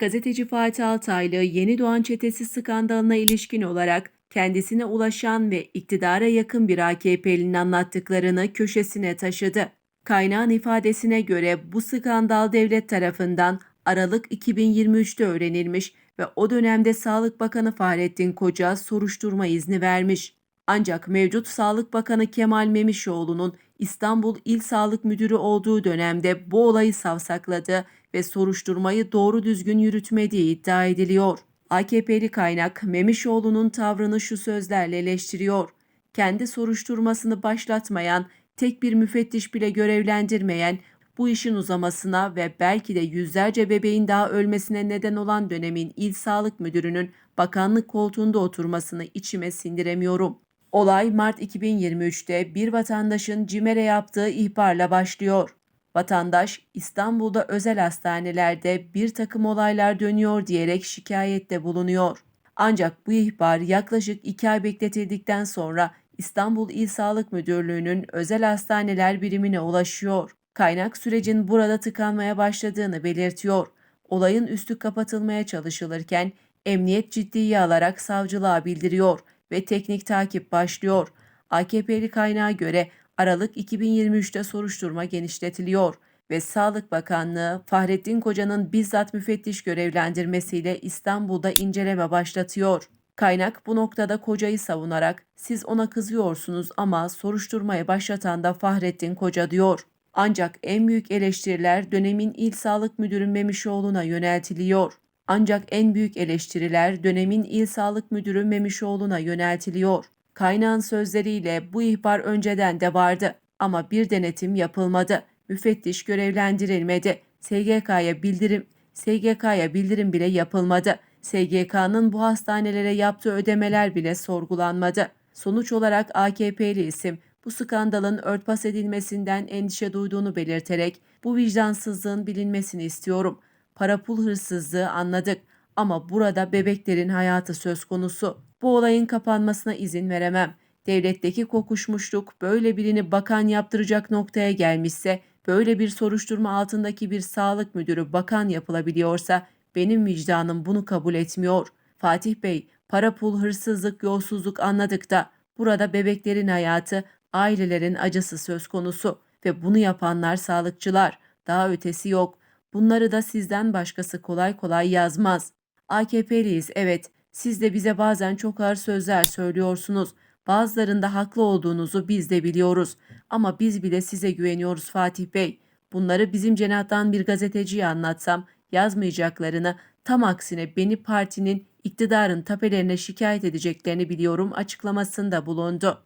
Gazeteci Fatih Altaylı yeni doğan çetesi skandalına ilişkin olarak kendisine ulaşan ve iktidara yakın bir AKP'linin anlattıklarını köşesine taşıdı. Kaynağın ifadesine göre bu skandal devlet tarafından Aralık 2023'te öğrenilmiş ve o dönemde Sağlık Bakanı Fahrettin Koca soruşturma izni vermiş. Ancak mevcut Sağlık Bakanı Kemal Memişoğlu'nun İstanbul İl Sağlık Müdürü olduğu dönemde bu olayı savsakladı ve soruşturmayı doğru düzgün yürütmediği iddia ediliyor. AKP'li kaynak Memişoğlu'nun tavrını şu sözlerle eleştiriyor. Kendi soruşturmasını başlatmayan, tek bir müfettiş bile görevlendirmeyen, bu işin uzamasına ve belki de yüzlerce bebeğin daha ölmesine neden olan dönemin il sağlık müdürünün bakanlık koltuğunda oturmasını içime sindiremiyorum. Olay Mart 2023'te bir vatandaşın CİMER'e yaptığı ihbarla başlıyor. Vatandaş İstanbul'da özel hastanelerde bir takım olaylar dönüyor diyerek şikayette bulunuyor. Ancak bu ihbar yaklaşık iki ay bekletildikten sonra İstanbul İl Sağlık Müdürlüğü'nün özel hastaneler birimine ulaşıyor. Kaynak sürecin burada tıkanmaya başladığını belirtiyor. Olayın üstü kapatılmaya çalışılırken emniyet ciddiye alarak savcılığa bildiriyor ve teknik takip başlıyor. AKP'li kaynağa göre Aralık 2023'te soruşturma genişletiliyor ve Sağlık Bakanlığı Fahrettin Koca'nın bizzat müfettiş görevlendirmesiyle İstanbul'da inceleme başlatıyor. Kaynak bu noktada Koca'yı savunarak siz ona kızıyorsunuz ama soruşturmayı başlatan da Fahrettin Koca diyor. Ancak en büyük eleştiriler dönemin İl Sağlık Müdürü Memişoğlu'na yöneltiliyor. Ancak en büyük eleştiriler dönemin İl Sağlık Müdürü Memişoğlu'na yöneltiliyor. Kaynağın sözleriyle bu ihbar önceden de vardı ama bir denetim yapılmadı. Müfettiş görevlendirilmedi. SGK'ya bildirim SGK'ya bildirim bile yapılmadı. SGK'nın bu hastanelere yaptığı ödemeler bile sorgulanmadı. Sonuç olarak AKP'li isim bu skandalın örtbas edilmesinden endişe duyduğunu belirterek bu vicdansızlığın bilinmesini istiyorum. Para pul hırsızlığı anladık ama burada bebeklerin hayatı söz konusu. Bu olayın kapanmasına izin veremem. Devletteki kokuşmuşluk böyle birini bakan yaptıracak noktaya gelmişse, böyle bir soruşturma altındaki bir sağlık müdürü bakan yapılabiliyorsa benim vicdanım bunu kabul etmiyor. Fatih Bey, para pul, hırsızlık, yolsuzluk anladık da burada bebeklerin hayatı, ailelerin acısı söz konusu ve bunu yapanlar sağlıkçılar. Daha ötesi yok. Bunları da sizden başkası kolay kolay yazmaz. AKP'liyiz evet. Siz de bize bazen çok ağır sözler söylüyorsunuz. Bazılarında haklı olduğunuzu biz de biliyoruz. Ama biz bile size güveniyoruz Fatih Bey. Bunları bizim cenahtan bir gazeteciye anlatsam yazmayacaklarını, tam aksine beni partinin iktidarın tapelerine şikayet edeceklerini biliyorum açıklamasında bulundu.